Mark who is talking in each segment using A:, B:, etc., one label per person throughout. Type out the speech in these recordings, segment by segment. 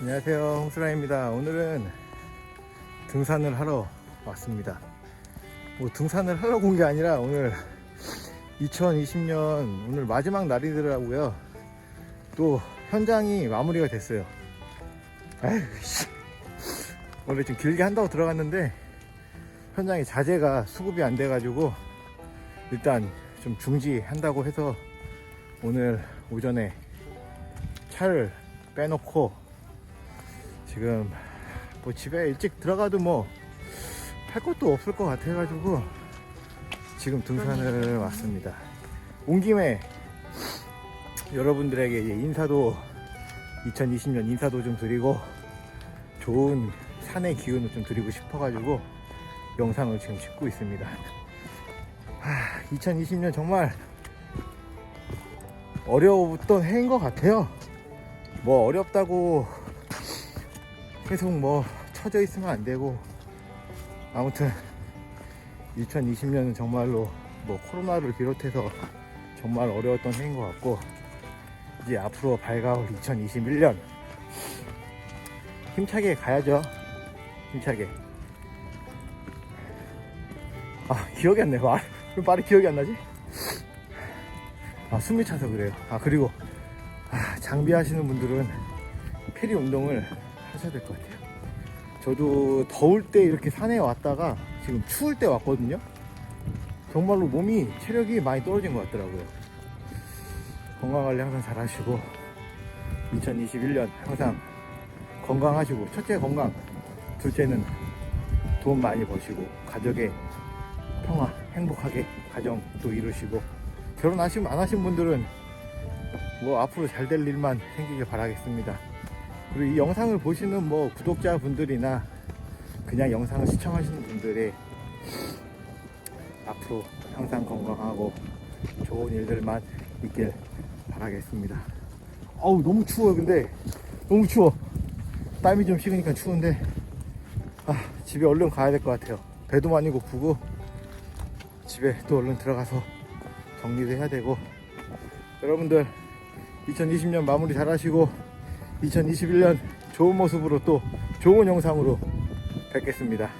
A: 안녕하세요. 홍수라입니다. 오늘은 등산을 하러 왔습니다. 뭐 등산을 하러 온게 아니라 오늘 2020년 오늘 마지막 날이더라고요. 또 현장이 마무리가 됐어요. 아휴 씨. 원래 좀 길게 한다고 들어갔는데 현장에 자재가 수급이 안 돼가지고 일단 좀 중지한다고 해서 오늘 오전에 차를 빼놓고 지금 뭐 집에 일찍 들어가도 뭐 할 것도 없을 것 같아가지고 지금 등산을 왔습니다. 온 김에 여러분들에게 인사도 2020년 인사도 좀 드리고 좋은 산의 기운을 좀 드리고 싶어가지고 영상을 지금 찍고 있습니다. 하, 2020년 정말 어려웠던 해인 것 같아요. 뭐 어렵다고 계속 뭐 처져 있으면 안 되고 아무튼 2020년은 정말로 뭐 코로나를 비롯해서 정말 어려웠던 해인 것 같고 이제 앞으로 밝아올 2021년 힘차게 가야죠. 힘차게. 아 기억이 안 나요. 말, 왜 말이 기억이 안 나지? 아 숨이 차서 그래요 아 그리고 아, 장비 하시는 분들은 필히 운동을 하셔야 될 것 같아요. 저도 더울 때 이렇게 산에 왔다가 지금 추울 때 왔거든요. 정말로 몸이 체력이 많이 떨어진 것 같더라고요. 건강 관리 항상 잘 하시고 2021년 항상 건강하시고 첫째 건강, 둘째는 돈 많이 버시고 가족의 평화, 행복하게 가정도 이루시고 결혼하시면 안 하신 분들은 뭐 앞으로 잘 될 일만 생기길 바라겠습니다. 그리고 이 영상을 보시는 뭐 구독자분들이나 그냥 영상을 시청하시는 분들의 앞으로 항상 건강하고 좋은 일들만 있길 바라겠습니다. 어우 너무 추워요 근데. 너무 추워. 땀이 좀 식으니까 추운데. 아 집에 얼른 가야 될 것 같아요. 배도 많이 고프고 집에 또 얼른 들어가서 정리도 해야 되고 여러분들 2020년 마무리 잘 하시고 2021년 좋은 모습으로 또 좋은 영상으로 뵙겠습니다.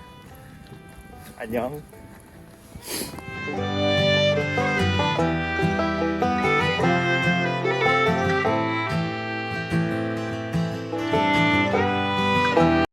A: 안녕.